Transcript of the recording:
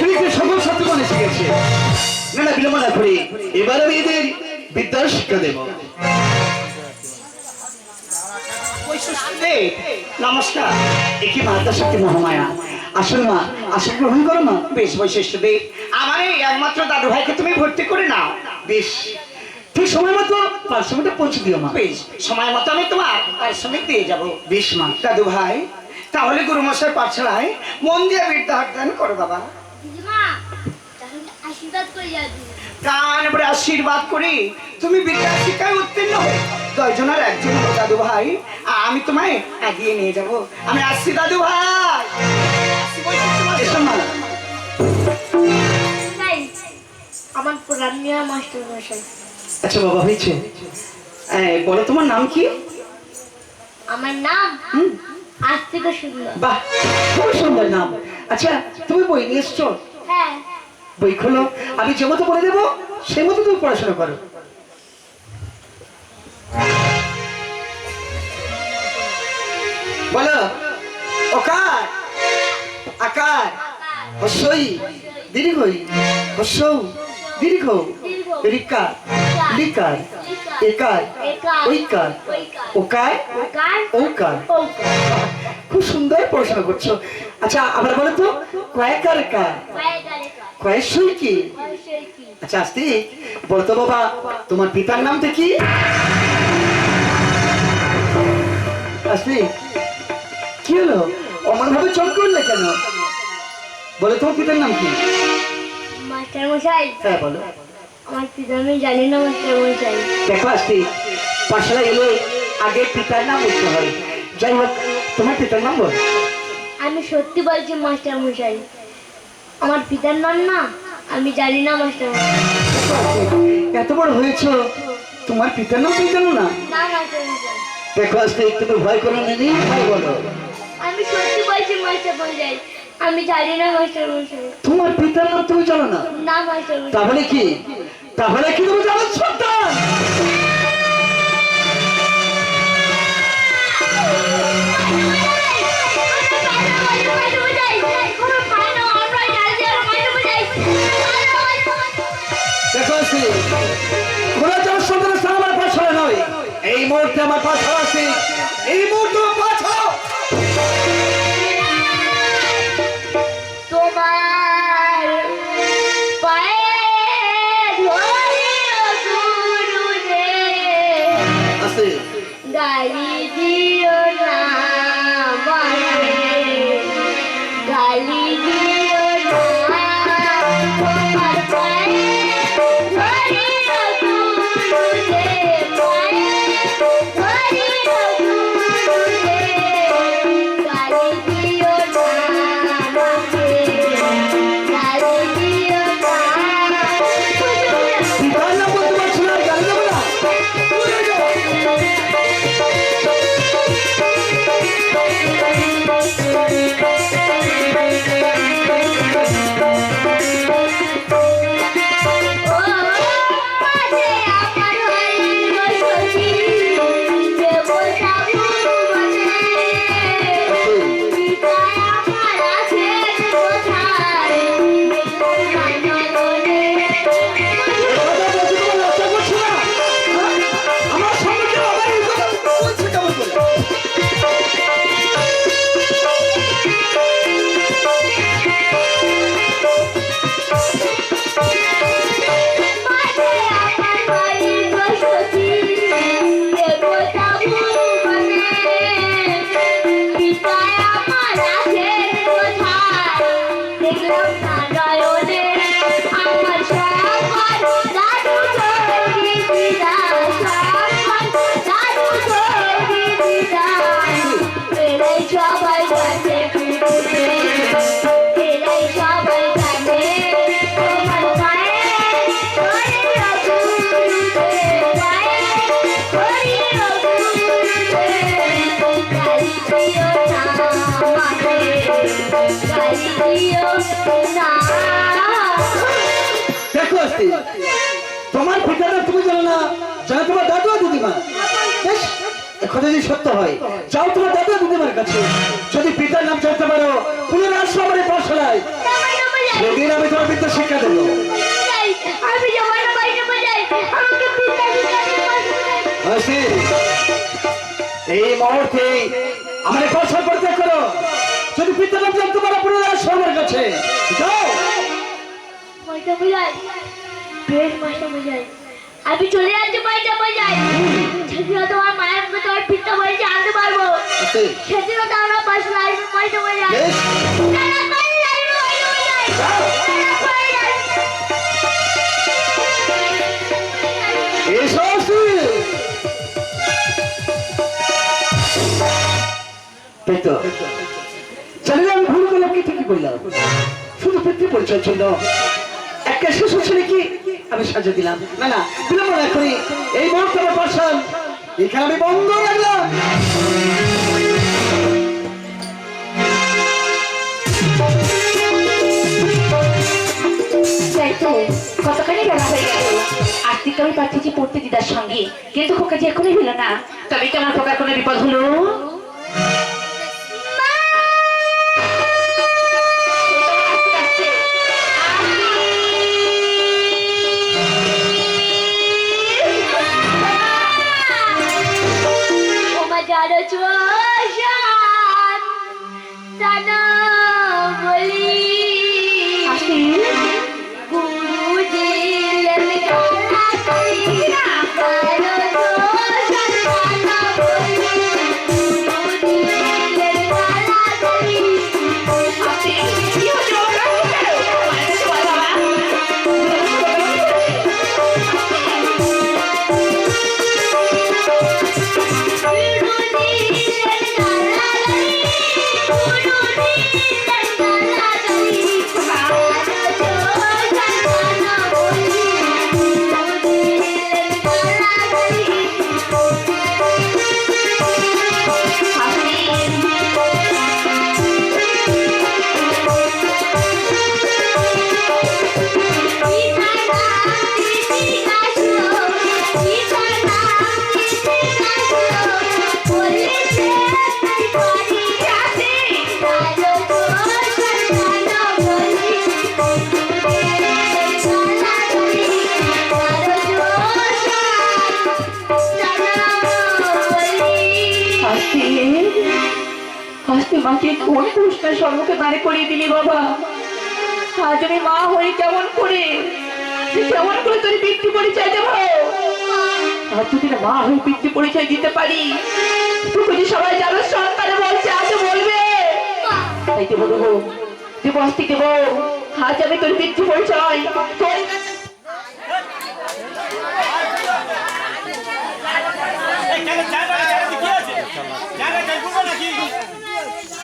পৃথিবীতে সকল মনে শিখেছে। না না, বিলম্ব না করে এবার আমি এদের বিদ্যার শিক্ষা দেব নমস্কার একই মাতা শক্তি মহামায়া? আসল মা আসল গ্রহণ করো মা। বেশ বৈশিষ্ট্য দে আমার এই একমাত্র দাদু ভাইকে তুমি ভর্তি করে নাও। বেশ। ঠিক সময় মতো পাঁচশোটা পৌঁছে দিও মা। বেশ। সময় মতো আমি তোমার পারিশ্রমিক দিয়ে যাব। বেশ মা। দাদু ভাই, তাহলে গুরু মশাই পাঠশালায় মন দিয়ে বিদ্যা অধ্যয়ন করো বাবা। আশীর্বাদ করে যাবি কান ভরে আশীর্বাদ করি। তুমি বিদ্যা শিক্ষায় উত্তীর্ণ হয়ে দশজনের একজন দাদু ভাই। আমি তোমায় এগিয়ে নিয়ে যাব। আমি আসছি দাদু ভাই। আমার প্রণাম নেওয়া মাস্টার মশাই। আচ্ছা বাবা হয়েছে। বলো তোমার নাম কি? আমার নাম হুম। আজ থেকে সুন্দর। বাহ খুব সুন্দর নাম। আচ্ছা তুমি বই নিয়ে এসছো? হ্যাঁ। বই খোলো। আমি যে মতো বলে দেবো, সে মতো তুমি পড়াশোনা করো। বলো ওকার আকার, হস্যই, দীর্ঘই, হস্যৌ, দীর্ঘ রিকা লিকার, একার, ঐকার, ওকার ওকার খুব সুন্দর পড়াশোনা করছ। আচ্ছা আবার বলো তো, কয়েকার কার? কয়েকশই কি? আচ্ছা আস্তি বলতো বাবা তোমার পিতার নামটা কি? আস্তি কি হলো? অমন ভাবে চোখ করলে কেন? বলো তোমার পিতার নাম কি? মাস্টার মশাই হ্যাঁ বলো। আমার পিতা আমি জানি না মাস্টার মশাই দেখো আস্তি পাশলা এলে আগে পিতার নাম বলতে হয়। যাই হোক তোমার পিতার নাম বল। আমি সত্যি বলছি মাস্টার মশাই আমার পিতার নাম না আমি জানি না মাস্টার এত বড় হয়েছ? তোমার পিতার নাম তুমি জানো না? দেখো আস্তে একটু ভয় করো না ভয় বলো আমি সত্যি বলছি মাস্টার মশাই আমি জানি না মাস্টার মশাই তোমার পিতার নাম তুমি জানো না? না মাস্টার তাহলে কি? তাহলে কি তুমি জানো সন্তান? মুহূর্তে আমার আছে। এই মুহূর্তে আছে। গালি দিও না গালি দিও দেখো তোমার নাম তুমি জানো না। জানো তোমার দাদু দিদিমা। বেশ কথা যদি সত্য হয় যাও তোমার দাদু দিদিমার কাছে। যদি পিতার নাম জানতে পারো পুনরায় আসো আমার পাঠশালায় সেদিন আমি তোমার বিদ্যা শিক্ষা দেবো। এই মুহূর্তে আমার এই পরিত্যাগ করো। যদি পিতা নাম জানতে পারো পুনরায় আসো আমার কাছে। যাও। বেশ মাস্টারমশাই আমি চলে যাচ্ছি মাস্টারমশাই সেদিনও তোমার মায়ের মুখে তোমার পিতা বলেছে আনতে পারব। সেদিনও তো আমরা পাশে আসব তো জানি না আমি ভুল করলাম কি ঠিকই বললাম? শুধু পিতৃ পরিচয় জন্য একটা শিশু ছেলে কি আমি সাজা দিলাম। না না বিলম্ব না করি এই মুহূর্তে আমার এখানে আমি বন্ধ রাখলাম আমি পাঠিয়েছি পড়তে দিদার সঙ্গে। কিন্তু খোকা যে এখনই হলো না, তবে কি আমার খোকার কোনো বিপদ হলো? আজকে মাকে কোন পুরস্কার সম্মুখে দাঁড়ে করিয়ে দিলি বাবা? আজ আমি মা হয়ে কেমন করে কেমন করে তোর পিতৃ পরিচয় দেবো? আর যদি মা হয়ে পিতৃ পরিচয় দিতে পারি যে সবাই জানো, সন্তানে বলছে, আজ বলবে। তাই দেবো দেবো আস্তি দেবো। আজ আমি তোর পিতৃ পরিচয়, তোর